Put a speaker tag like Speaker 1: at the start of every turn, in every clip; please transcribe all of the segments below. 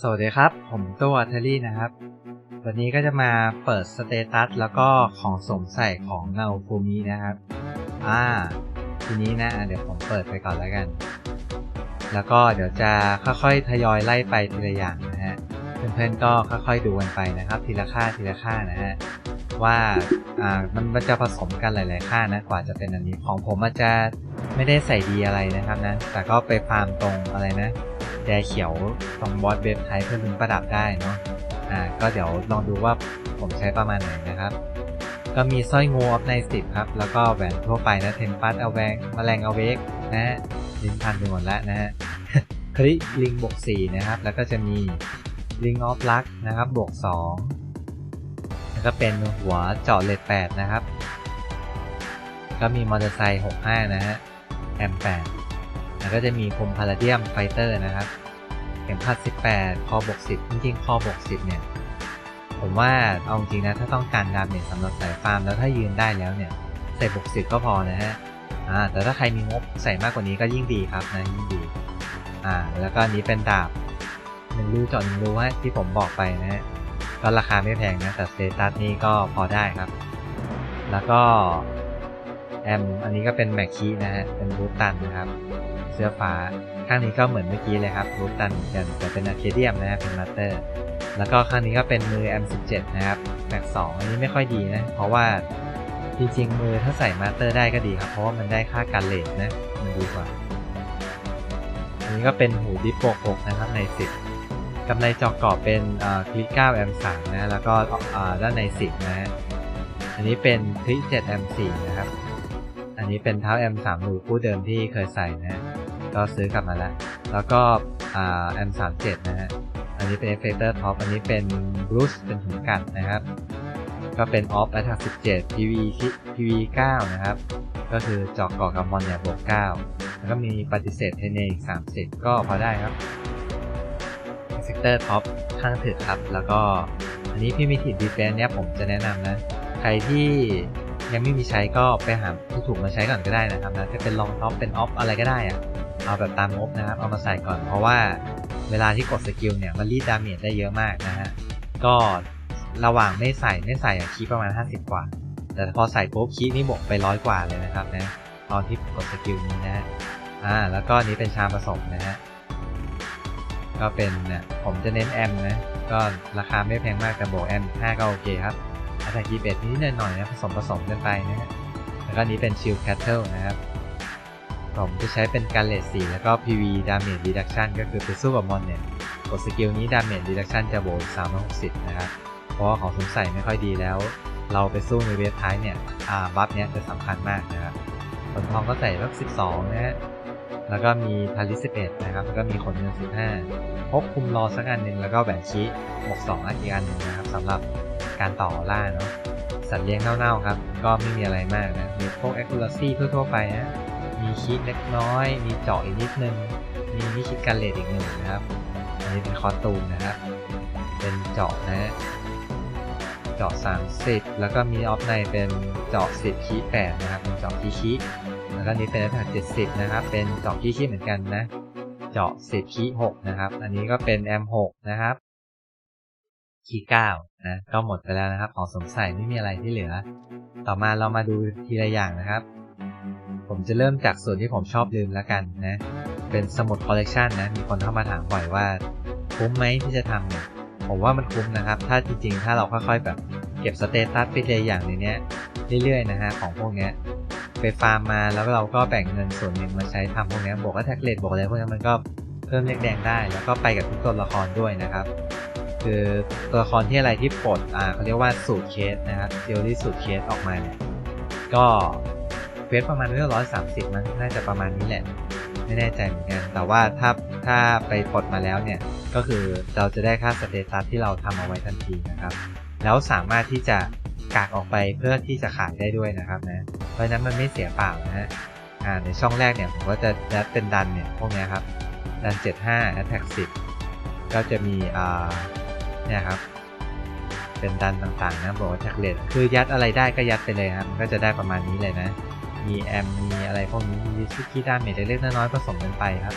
Speaker 1: สวัสดีครับ ผมตัวเทอรี่นะครับ วันนี้ก็จะมาเปิดสเตตัสแล้วก็ของสมใส่ของเงาฟูมินะครับ อ่า ทีนี้นะอะเดี๋ยวผมเปิดไปก่อนแล้วกัน แล้วก็เดี๋ยวจะค่อยๆทยอยไล่ไปทีละอย่างนะฮะ เพื่อนๆก็ค่อยๆดูกันไปนะครับ ทีละค่าทีละค่านะฮะ ว่าอ่ามันมันจะผสมกันหลาย ๆ ค่านะ กว่าจะเป็นอันนี้ ของผมอาจจะไม่ได้ใส่ดีอะไรนะครับนะ แต่ก็ไปฟาร์มตรงอะไรนะ แดเขียวตรงบอสเว็บไทป์เพื่อลุ้นประดับได้เนาะอ่าก็เดี๋ยวลองดูว่าผมใช้ประมาณไหนนะครับ ก็มีสร้อยงูออฟในสิบครับ แล้วก็แหวนทั่วไปนะเทมปัสเอาแวงแมลงเอาเวกนะฮะลิ้นพันไปหมดแล้วนะฮะคลิลิงบวกสี่นะครับ แล้วก็จะมีลิงออฟลักนะครับบวกสองแล้วก็เป็นหัวเจาะเลดแปดนะครับ ก็มีมอเตอร์ไซค์หกห้านะฮะแอมแปด แล้วก็จะมีพรมพาราเดียมไฟเตอร์นะครับ เข็มขัด 18 คอบวก10 จริงๆ คอบวก10 เนี่ย ผมว่าเอาจริงนะ ถ้าต้องการดาเมจสำหรับสายฟาร์ม แล้วถ้ายืนได้แล้วเนี่ย ใส่บวก10 ก็พอนะฮะ อ่า แต่ถ้าใครมีงบใส่มากกว่านี้ก็ยิ่งดีครับนะ ยิ่งดี อ่า แล้วก็อันนี้เป็นดาบหนึ่งรูจาะหนึ่งรูฮะที่ผมบอกไปนะฮะ ก็ราคาไม่แพงนะ แต่สเตตัสนี่ก็พอได้ครับ แล้วก็แอม อันนี้ก็เป็นแม็กคีนะฮะ เป็นบูตันนะครับ เสื้อฟ้า ข้างนี้ก็เหมือนเมื่อกี้เลยครับรูปตันเหมือนกันแต่เป็นอะเคเดียมนะครับเป็นมาสเตอร์แล้วก็ข้างนี้ก็เป็นมือ M17 นะครับแม็ก2อันนี้ไม่ค่อยดีนะ เพราะว่าจริงๆมือถ้าใส่มาสเตอร์ได้ก็ดีครับ เพราะว่ามันได้ค่าการเลทนะ มันดีกว่า อันนี้ก็เป็นหูดิปโปก6นะครับใน 10กำไรจอกกรอบเป็นคลิก9 M3 นะ แล้วก็ด้านใน 10 นะ อันนี้เป็นคลิก7 M4 นะครับ อันนี้เป็นเท้า M3 รูคู่เดิมที่เคยใส่นะ ก็ซื้อกลับมาแล้ว แล้วก็อ่า M37 นะฮะ อันนี้เป็น Effector Top อันนี้เป็น Bruce เป็นถุงกัดนะครับ ก็เป็น Off Attack 17 PV PV 9นะครับ ก็คือจอกก่อกับมอนเนี่ยบวก9แล้วก็มีปฏิเสธเทเนอีก30ก็พอได้ครับ Effector Top ข้างถึกครับ แล้วก็อันนี้พี่มิติดีเฟนเนี่ยผมจะแนะนำนะ ใครที่ยังไม่มีใช้ก็ไปหาที่ถูกมาใช้ก่อนก็ได้นะครับนะจะเป็นลองท็อปเป็นออฟอะไรก็ได้อะ เอาแบบตามงบนะครับ เอามาใส่ก่อนเพราะว่าเวลาที่กดสกิลเนี่ยมันรีดดาเมจได้เยอะมากนะฮะ ก็ระหว่างไม่ใส่ไม่ใส่คีประมาณ 50 กว่า แต่พอใส่ปุ๊บคีนี่บวกไปร้อยกว่าเลยนะครับนะตอนที่กดสกิลนี้นะอ่าแล้วก็นี้เป็นชามผสมนะฮะก็เป็นเนี่ยผมจะเน้นแอมนะก็ราคาไม่แพงมากแต่บวกแอม5ก็โอเคครับอาตากีเบตนิดหน่อยนะผสมผสมกันไปนะฮะแล้วก็นี้เป็นชิลแคทเทิลนะครับ ผมจะใช้เป็นการเลสสีแล้วก็ PV Damage Reduction ก็คือไปสู้กับมอนเนี่ย กดสกิลนี้ Damage Reduction จะโบน360 นะครับ เพราะว่าของสงสัยไม่ค่อยดีแล้ว เราไปสู้ในเวฟท้ายเนี่ยอ่าบัฟเนี้ยจะสำคัญมากนะครับผลทองก็ใส่สัก12 นะฮะ แล้วก็มีทาริ11นะครับ แล้วก็มีขนเงิน15พกคุมรอสักอันหนึ่งแล้วก็แบ่งชี้บวก2อันอีกอันหนึ่งนะครับสำหรับการต่อล่าเนาะสัตว์เลี้ยงเน่าๆครับ ก็ไม่มีอะไรมากนะมีพวก accuracy ทั่วๆไปนะ มีคิดเล็กน้อย มีเจาะอีกนิดนึง มีมิชิกันเลดอีกหนึ่งนะครับ อันนี้เป็นคอตูมนะครับเป็นเจาะนะ เจาะ 30 แล้วก็มีออฟในเป็นเจาะ 10คี8นะครับ เป็นเจาะคีคีแล้วก็นี้เป็นแพท70นะครับ เป็นเจาะคีคีเหมือนกันนะ เจาะ 10คี6นะครับ อันนี้ก็เป็นแอม6นะครับคีย์9นะ ก็หมดไปแล้วนะครับ ของสงสัยไม่มีอะไรที่เหลือ ต่อมาเรามาดูทีละอย่างนะครับ ผมจะเริ่มจากส่วนที่ผมชอบลืมแล้วกันนะ เป็นสมุดคอลเลกชันนะ มีคนเข้ามาถามบ่อยว่า คุ้มไหมที่จะทำเนี่ยผมว่ามันคุ้มนะครับ ถ้าจริงๆ ถ้าเราค่อยๆแบบเก็บสเตตัสไปเลยอย่างในเนี้ยเรื่อยๆนะฮะของพวกเนี้ยไปฟาร์มมาแล้วเราก็แบ่งเงินส่วนหนึ่งมาใช้ทำพวกเนี้ยบวกแท็กเลตบวกอะไรพวกนี้มันก็เพิ่มเลขแดงได้ แล้วก็ไปกับทุกตัวละครด้วยนะครับ คือตัวละครที่อะไรที่ปลดอ่าเขาเรียกว่าสูตรเคสนะครับเดียวที่สูตรเคสออกมาเนี่ยก็ เฟสประมาณเรื่องร้อยสามสิบมันน่าจะประมาณนี้แหละ ไม่แน่ใจเหมือนกัน แต่ว่าถ้าถ้าไปปลดมาแล้วเนี่ย ก็คือเราจะได้ค่าสเตตัสที่เราทำเอาไว้ทันทีนะครับ แล้วสามารถที่จะกากออกไปเพื่อที่จะขายได้ด้วยนะครับนะ เพราะฉะนั้นมันไม่เสียเปล่านะฮะอ่าในช่องแรกเนี่ยผมก็จะยัดเป็นดันเนี่ยพวกนี้ครับ ดัน 75 attack 10 ก็จะมีอ่าเนี่ยครับ เป็นดันต่างๆนะบอกว่าแท็กเลตคือยัดอะไรได้ก็ยัดไปเลยครับมันก็จะได้ประมาณนี้เลยนะ มีแอมมีอะไรพวกนี้มีซิกี้ดาเมจเล็กๆน้อยๆผสมกันไปครับ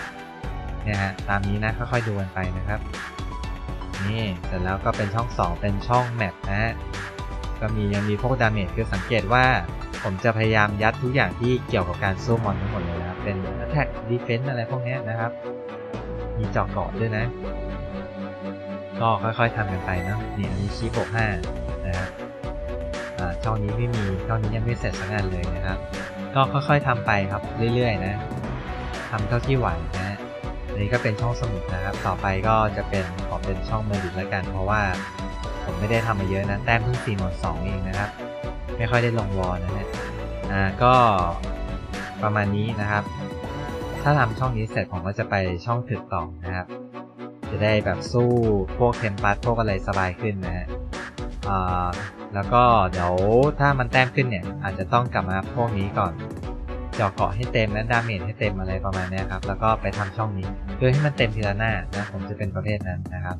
Speaker 1: เนี่ยฮะตามนี้นะค่อยๆดูกันไปนะครับนี่เสร็จแล้วก็เป็นช่อง 2 เป็นช่องแมปนะฮะก็มียังมีพวกดาเมจคือสังเกตว่าผมจะพยายามยัดทุกอย่างที่เกี่ยวกับการสู้มอนทั้งหมดเลยนะครับเป็น attack defense อะไรพวกนี้นะครับ มีจาะเกาะด้วยนะ ก็ค่อยๆทำกันไปนะนี่อันนี้ชี้บกห้านะครับช่องนี้ไม่มีช่องนี้ยังไม่เสร็จสักงานเลยนะครับ ก็ค่อยๆทำไปครับเรื่อยๆนะทำเท่าที่ไหวนะฮะอันนี้ก็เป็นช่องสมุดนะครับ ต่อไปก็จะเป็นขอเป็นช่องเมอร์ดิแล้วกัน เพราะว่าผมไม่ได้ทำมาเยอะนะแต้มเพิ่ง4ี่หมดสองเองนะครับ ไม่ค่อยได้ลงวอลนะฮะอ่าก็ประมาณนี้นะครับ ถ้าทำช่องนี้เสร็จผมก็จะไปช่องถึกต่อนะครับ จะได้แบบสู้พวกเทมปัสพวกอะไรสบายขึ้นนะฮะอ่า แล้วก็เดี๋ยวถ้ามันแต้มขึ้นเนี่ย อาจจะต้องกลับมาพวกนี้ก่อนเจาะเกาะให้เต็มและดาเมจให้เต็มอะไรประมาณนี้ครับ แล้วก็ไปทำช่องนี้เพื่อให้มันเต็มทีละหน้านะ ผมจะเป็นประเภทนั้นนะครับ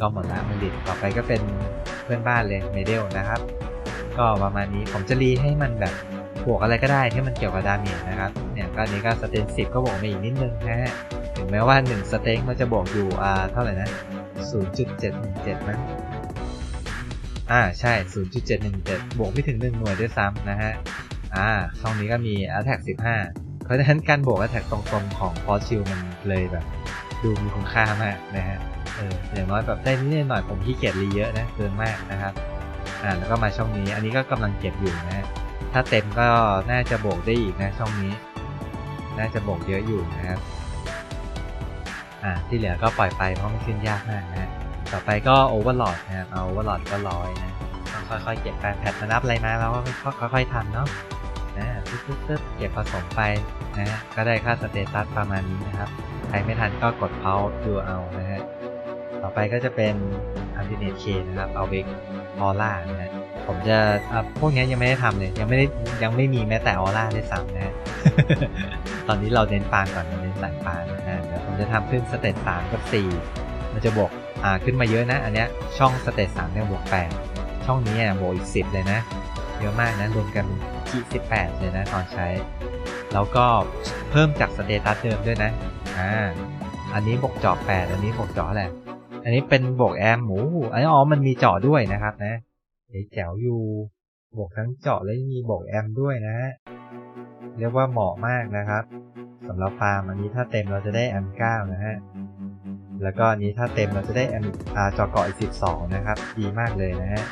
Speaker 1: ก็หมดละมันดิดต่อไปก็เป็นเพื่อนบ้านเลยเมเดลนะครับ ก็ประมาณนี้ผมจะรีให้มันแบบบวกอะไรก็ได้ที่มันเกี่ยวกับดาเมจนะครับ เนี่ยก็นนี้ก็สเตนสิบก็บวกมาอีกนิดนึงนะฮะ ถึงแม้ว่า1สเต็งมันจะบวกอยู่อ่าเท่าไหร่นะ0.717มั้ง อ่าใช่ 0.717 บวกไม่ถึง 1 หน่วยด้วยซ้ำนะฮะ อ่าช่องนี้ก็มี Attack 15 เพราะฉะนั้นการบวก Attack ตรงๆของ f o r s h i e l มันเลยแบบ ดูมีคุณค่ามากนะฮะ เอออย่างน้อยแบบได้นิดหน่อยผมขี้เกียจรีเยอะนะเกินมากนะครับ อ่าแล้วก็มาช่องนี้ อันนี้ก็กำลังเก็บอยู่นะฮะ ถ้าเต็มก็น่าจะบวกได้อีกนะช่องนี้ น่าจะบวกเยอะอยู่นะครับ อ่าที่เหลือก็ปล่อยไปเพราะไมันขึ้นยากมากนะ ต่อไปก็โอเวอร์หลอดนะครับเอาโอเวอร์หลอดก็ร้อยนะต้องค่อยๆเก็บแปแพทมานับอะไรมาแล้วก็ค่อยๆทำเนาะนะตึ๊บๆเก็บผสมไปนะฮะก็ได้ค่าสเตตัสประมาณนี้นะครับ ใครไม่ทันก็กดเพาดูเอานะฮะต่อไปก็จะเป็นอัลติเนตเคนะครับเอาเบกออร่านะฮะผมจะอะพวกนี้ยังไม่ได้ทำเลยยังไม่ได้ยังไม่มีแม้แต่ออร่าได้วยซ้ำนะฮะตอนนี้เราเน้นปานก่อนเราเน้นสายปานนะฮะเดี๋ยวผมจะทำขึ้นสเตตสามกับสี่มันจะบวก ขึ้นมาเยอะนะ อันเนี้ยช่องสเตตสามเนี่ยบวกแปดช่องนี้อะบวกอีกสิบเลยนะ เยอะมากนะ รวมกันที่สิบแปดเลยนะตอนใช้ แล้วก็เพิ่มจากสเตตัสเดิมด้วยนะอ่าอันนี้บวกจาะแปดอันนี้บวกเจาะอะอันนี้เป็นบวกแอมหมูอันนี้อ๋อมันมีจาะด้วยนะครับนะเดี๋ยวแจ๋วอยู่บวกทั้งเจาะและมีบวกแอมด้วยนะฮะเรียกว่าเหมาะมากนะครับสำหรับฟาร์มอันนี้ถ้าเต็มเราจะได้ M9 นะฮะ แล้วก็นี้ถ้าเต็มเราจะได้ M อ่าจอเกาะอีก 12 นะครับ ดีมากเลยนะฮะ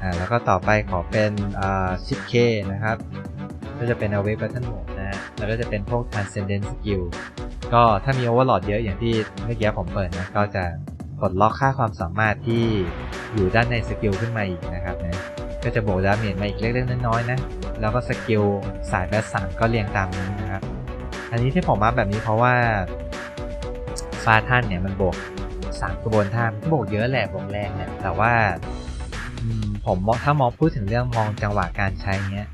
Speaker 1: อ่าแล้วก็ต่อไปขอเป็นอ่าชิปเคนะครับ ก็จะเป็น Awake Battle Mode นะฮะแล้วก็จะเป็นพวก Transcendent Skill ก็ถ้ามี Overlord เยอะอย่างที่เมื่อกี้ผมเปิดนะ ก็จะกดล็อกค่าความสามารถที่อยู่ด้านในสกิลขึ้นมาอีกนะครับนะก็จะบวกดาเมจมาอีกเล็กๆน้อยๆนะ แล้วก็สกิลสายแบสสามก็เรียงตามนี้นะครับ อันนี้ที่ผมมาแบบนี้เพราะว่า ฟ้าท่านเนี่ยมันบวกสามกระบวนท่ามันบวกเยอะแหละบวกแรงเนี่ยแต่ว่าผมมองถ้ามองพูดถึงเรื่องมองจังหวะการใช้เนี้ย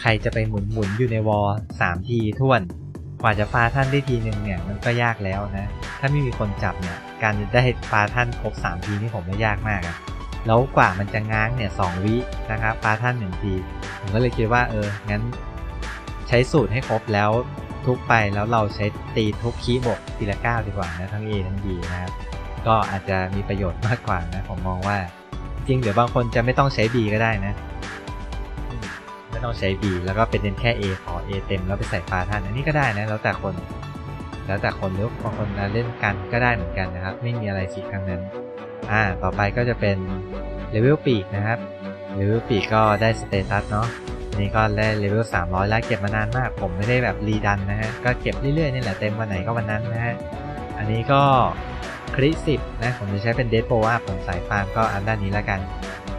Speaker 1: ใครจะไปหมุนหมุนๆอยู่ในวอลสามทีท่วนกว่าจะฟ้าท่านได้ทีหนึ่งเนี่ยมันก็ยากแล้วนะ ถ้าไม่มีคนจับเนี่ย การจะได้ฟ้าท่านครบสามทีนี่ผมว่ายากมากอะแล้วกว่ามันจะง้างเนี่ยสองวินะครับปลาท่านหนึ่งที ผมก็เลยคิดว่าเอองั้น ใช้สูตรให้ครบแล้ว ทุกไปแล้วเราใช้ตีทุกคีย์บกทีละเก้าดีกว่านะทั้ง A ทั้ง B นะครับ ก็อาจจะมีประโยชน์มากกว่านะผมมองว่า จริงเดี๋ยวบางคนจะไม่ต้องใช้ B ก็ได้นะ ไม่ต้องใช้ B แล้วก็เป็นเน้นแค่ A ขอ A เต็มแล้วไปใส่ปลาท่านอันนี้ก็ได้นะแล้วแต่คน แล้วแต่คนหรือบางคนเล่นกันก็ได้เหมือนกันนะครับ ไม่มีอะไรผิครั้งนั้น อ่า ต่อไปก็จะเป็นเลเวลปีกนะครับเลเวลปีกก็ได้สเตตัสเนาะ นี่ก็ได้เลเวล300 แล้วเก็บมานานมาก ผมไม่ได้แบบรีดันนะฮะ ก็เก็บเรื่อยๆนี่แหละเต็มวันไหนก็วันนั้นนะฮะ อันนี้ก็คริสิบนะ ผมจะใช้เป็นเด d โ o ว่าผมสายฟาร์มก็อันด้านนี้แล้วกัน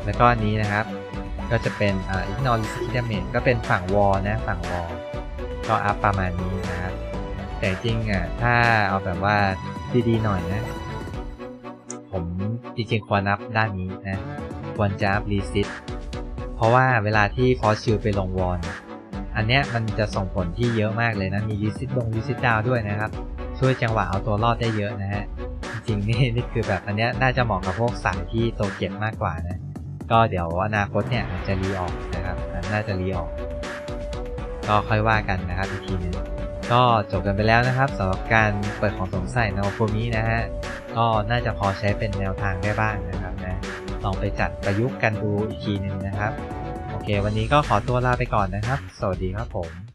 Speaker 1: แล้วก็อันนี้นะครับ ก็จะเป็นอ่า ignore resist damage ก็เป็นฝั่งวอลนะฝั่งวอลก็อัพประมาณนี้นะครับ แต่จริงอะถ้าเอาแบบว่าดีๆหน่อยนะ ผมจริงๆควรนับด้านนี้นะ ควรจะอัพรีซิต เพราะว่าเวลาที่ฟอสชิลไปลงวอลอันเนี้ยมันจะส่งผลที่เยอะมากเลยนะ มีรีซิตลงรีซิตดาวด้วยนะครับ ช่วยจังหวะเอาตัวรอดได้เยอะนะฮะ จริงๆนี่นี่คือแบบอันเนี้ยน่าจะเหมาะกับพวกสายที่โตเก็บมากกว่านะ ก็เดี๋ยวอนาคตเนี่ยอาจจะรีออกนะครับน่าจะรีออก ก็ค่อยว่ากันนะครับอีกทีนึงก็จบกันไปแล้วนะครับสำหรับการเปิดของสงสัยในโอโฟมินะฮะ ก็น่าจะพอใช้เป็นแนวทางได้บ้างนะ ลองไปจัดประยุกต์กันดูอีกทีหนึ่งนะครับ โอเค วันนี้ก็ขอตัวลาไปก่อนนะครับ สวัสดีครับผม